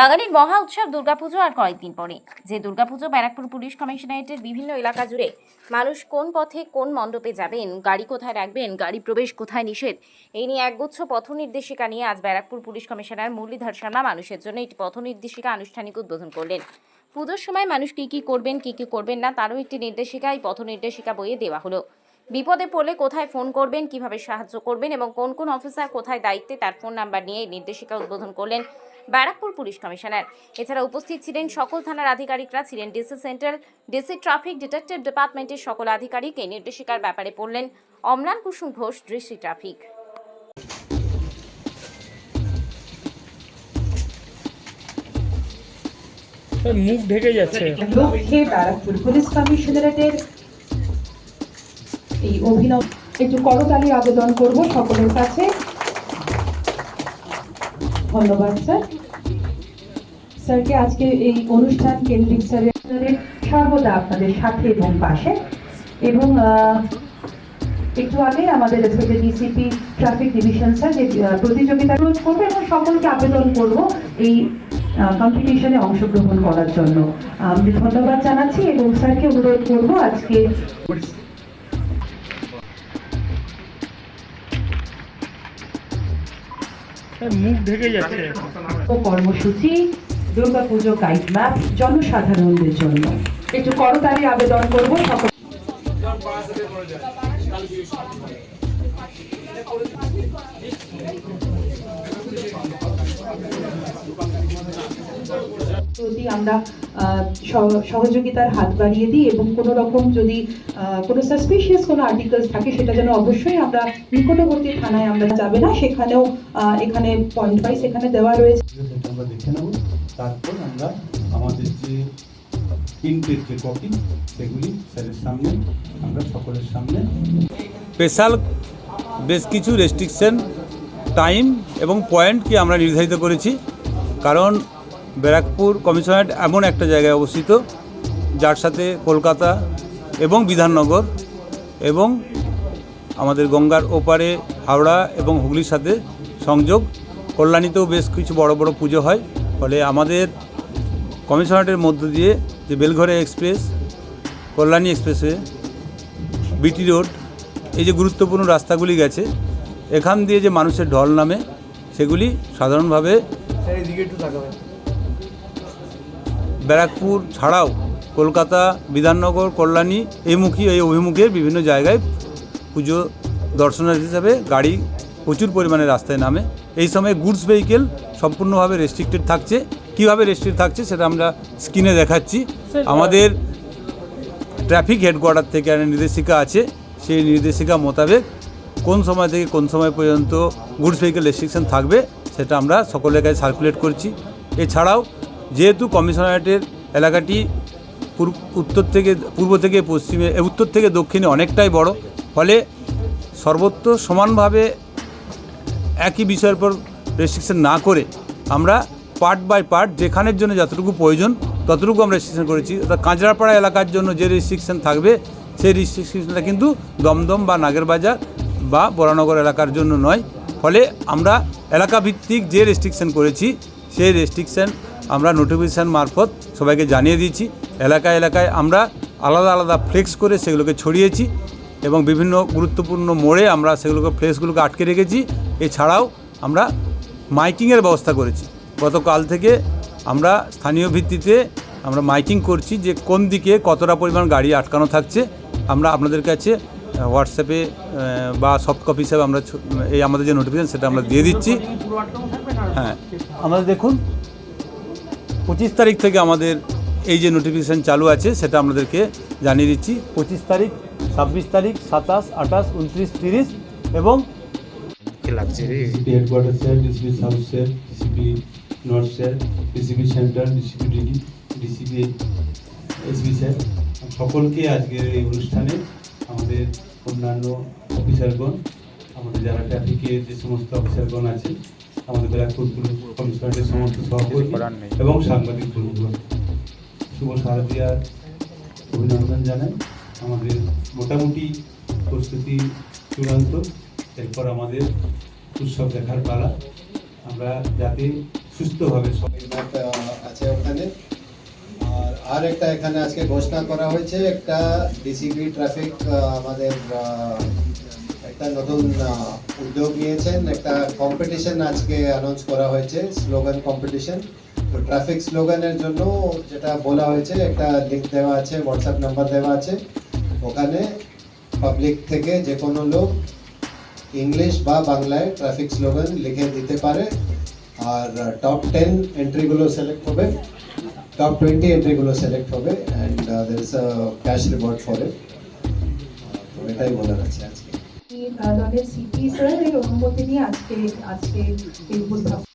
বাঙালির মহা উৎসব দুর্গাপুজো আর কয়েকদিন পরে। যে দুর্গাপুজো ব্যারাকপুর পুলিশ কমিশনারেটের বিভিন্ন এলাকা জুড়ে, মানুষ কোন পথে কোন মণ্ডপে যাবেন, গাড়ি কোথায় রাখবেন, গাড়ি প্রবেশ কোথায় নিষেধ, এই নিয়ে একগুচ্ছ পথ নির্দেশিকা নিয়ে আজ ব্যারাকপুর পুলিশ কমিশনার মুরলীধর শর্মা মানুষের জন্য একটি পথ নির্দেশিকা আনুষ্ঠানিক উদ্বোধন করলেন। পুজোর সময় মানুষ কী কী করবেন, কী কী করবেন না, তারও একটি নির্দেশিকা, এই পথ নির্দেশিকা বইয়ে দেওয়া হলো। বিপদে পড়লে কোথায় ফোন করবেন, কীভাবে সাহায্য করবেন এবং কোন কোন অফিসার কোথায় দায়িত্বে, তার ফোন নাম্বার নিয়ে এই নির্দেশিকা উদ্বোধন করলেন ব্যারাকপুর পুলিশ কমিশনার। এছাড়া উপস্থিত ছিলেন সকল থানার আধিকারিকরা ছিলেন DC central DC traffic detective ডিপার্টমেন্টের সকল আধিকারিক এই নির্দেশিকার ব্যাপারে পড়লেন অম্লান কুসুম ঘোষ দৃষ্টি ট্রাফিক। মুখ ঢেকে যাচ্ছে। লক্ষ্যে ব্যারাকপুর পুলিশ কমিশনারেটের এই অভিনব একটু করতালি আবেদন করব সকলের কাছে। ধন্যবাদ স্যার। স্যারকে আজকে এই অনুষ্ঠান কেন্দ্রিক স্যারের সর্বদা আপনাদের সাথে এবং পাশে। এবং একটু আগে আমাদের থেকে ডিসিপি ট্রাফিক ডিভিশন স্যার যে প্রতিযোগিতা অনুরোধ করব এবং সকলকে আবেদন করব এই কম্পিটিশনে অংশগ্রহণ করার জন্য। আমি ধন্যবাদ জানাচ্ছি এবং স্যারকে অনুরোধ করব আজকে মুখ ঢেকে যাচ্ছে কর্মসূচি দুর্গাপুজো গাইড ম্যাপ জনসাধারণদের জন্য। একটু করতালি আবেদন করব সকল যদি আমরা সহযোগিতার হাত বাড়িয়ে দিই এবং কোনো রকম যদি কোনো সাসপিশিয়াস কোনো আর্টিকেলস থাকে সেটা যেন অবশ্যই আমরা নিকটবর্তী থানায় আমরা যাবে না সেখানেও এখানে পয়েন্ট ওয়াইজ এখানে দেওয়া রয়েছে। সেটা আমরা দেখে নেব। তারপর আমরা আমাদের যে প্রিন্টের যে কপি সেগুলি স্যারের সামনে আমরা সকলের সামনে স্পেশাল বেশ কিছু রেস্ট্রিকশন টাইম এবং পয়েন্টকে আমরা নির্ধারিত করেছি। কারণ ব্যারাকপুর কমিশনারেট এমন একটা জায়গায় অবস্থিত, যার সাথে কলকাতা এবং বিধাননগর এবং আমাদের গঙ্গার ওপারে হাওড়া এবং হুগলির সাথে সংযোগ। কল্যাণীতেও বেশ কিছু বড় বড় পুজো হয়। ফলে আমাদের কমিশনারেটের মধ্য দিয়ে যে Belgharia express, Kalyani expressway, BT road এই যে গুরুত্বপূর্ণ রাস্তাগুলি গেছে এখান দিয়ে যে মানুষের ঢল নামে সেগুলি সাধারণভাবে ব্যারাকপুর ছাড়াও কলকাতা বিধাননগর কল্যাণী এই মুখী এই অভিমুখে বিভিন্ন জায়গায় পুজো দর্শনার্থী হিসাবে গাড়ি প্রচুর পরিমাণে রাস্তায় নামে। এই সময় গুডস ভেহিকেল সম্পূর্ণভাবে রেস্ট্রিক্টেড থাকছে। কীভাবে রেস্ট্রিক্ট থাকছে সেটা আমরা স্ক্রিনে দেখাচ্ছি। আমাদের ট্রাফিক হেডকোয়ার্টার থেকে একটা নির্দেশিকা আছে। সেই নির্দেশিকা মোতাবেক কোন সময় থেকে কোন সময় পর্যন্ত গুডস ভেহিকেল রেস্ট্রিকশন থাকবে সেটা আমরা সকলের কাছে সার্কুলেট করছি। এছাড়াও যেহেতু কমিশনারেটের এলাকাটি উত্তর থেকে, পূর্ব থেকে পশ্চিমে উত্তর থেকে দক্ষিণে অনেকটাই বড়, ফলে সর্বত্র সমানভাবে একই বিষয়ের পর রেস্ট্রিকশন না করে আমরা পার্ট বাই পার্ট যেখানের জন্য যতটুকু প্রয়োজন ততটুকু আমরা রেস্ট্রিকশন করেছি। অর্থাৎ কাঁচরাপাড়া এলাকার জন্য যে রেস্ট্রিকশন থাকবে সেই রেস্ট্রিকশনটা কিন্তু দমদম বা নাগেরবাজার বা বরানগর এলাকার জন্য নয়। ফলে আমরা এলাকা ভিত্তিক যে রেস্ট্রিকশন করেছি, সেই রেস্ট্রিকশন আমরা নোটিফিকেশান মারফত সবাইকে জানিয়ে দিয়েছি। এলাকায় এলাকায় আমরা আলাদা আলাদা ফ্লেক্স করে সেগুলোকে ছড়িয়েছি এবং বিভিন্ন গুরুত্বপূর্ণ মোড়ে আমরা সেগুলোকে ফ্লেক্সগুলোকে আটকে রেখেছি। এছাড়াও আমরা মাইকিংয়ের ব্যবস্থা করেছি। গতকাল থেকে আমরা স্থানীয় ভিত্তিতে আমরা মাইকিং করছি যে কোন দিকে কতটা পরিমাণ গাড়ি আটকানো থাকছে। আমরা আপনাদের কাছে হোয়াটসঅ্যাপে বা সফট কপি হিসাবে আমরা ছ- এই আমাদের যে নোটিফিকেশন সেটা আমরা দিয়ে দিচ্ছি। হ্যাঁ। আমাদের দেখুন পঁচিশ তারিখ থেকে আমাদের এই যে নোটিফিকেশান চালু আছে সেটা আপনাদেরকে জানিয়ে দিচ্ছি। পঁচিশ তারিখ ছাব্বিশ তারিখ সাতাশ আঠাশ উনত্রিশ তিরিশ এবং DCP headquarter sir DCP south sir DCP north sir DCP central DCP DD DCP SB sir সকলকে আজকের এই অনুষ্ঠানে আমাদের অন্যান্য অফিসারগণ আমাদের যারা ট্রাফিকের যে সমস্ত অফিসারগণ আছে আমাদের ব্যারাকপুর পুলিশ কমিশনারের সমস্ত সহকর্মী এবং সাংবাদিক বন্ধুগণ শুভ শারদীয়ার অভিনন্দন জানাই। আমাদের মোটামুটি প্রস্তুতি চূড়ান্ত। এরপর আমাদের উৎসব দেখার পালা। আমরা যাতে সুস্থভাবে সব রিমার্ক, আহ, আছে আর একটা এখানে আজকে ঘোষণা করা হয়েছে, একটা ডিসিবি ট্রাফিক আমাদের একটা নতুন উদ্যোগ নিয়েছেন, একটা কম্পিটিশন আজকে অ্যানাউন্স করা হয়েছে স্লোগান কম্পিটিশন তো ট্রাফিক স্লোগানের জন্য যেটা বলা হয়েছে, একটা লিঙ্ক দেওয়া আছে হোয়াটসঅ্যাপ নাম্বার দেওয়া আছে। ওখানে পাবলিক থেকে যে কোনো লোক ইংলিশ বা বাংলায় ট্রাফিক স্লোগান লিখে দিতে পারে। আর টপ টেন এন্ট্রিগুলো সিলেক্ট হবে টপ টোয়েন্টি এন্ট্রিগুলো সিলেক্ট হবে and there is cash reward for it তো এটাই বলার আছে আজকে। দলের সিপি স্যার অনুমতি নিয়ে আজকে আজকে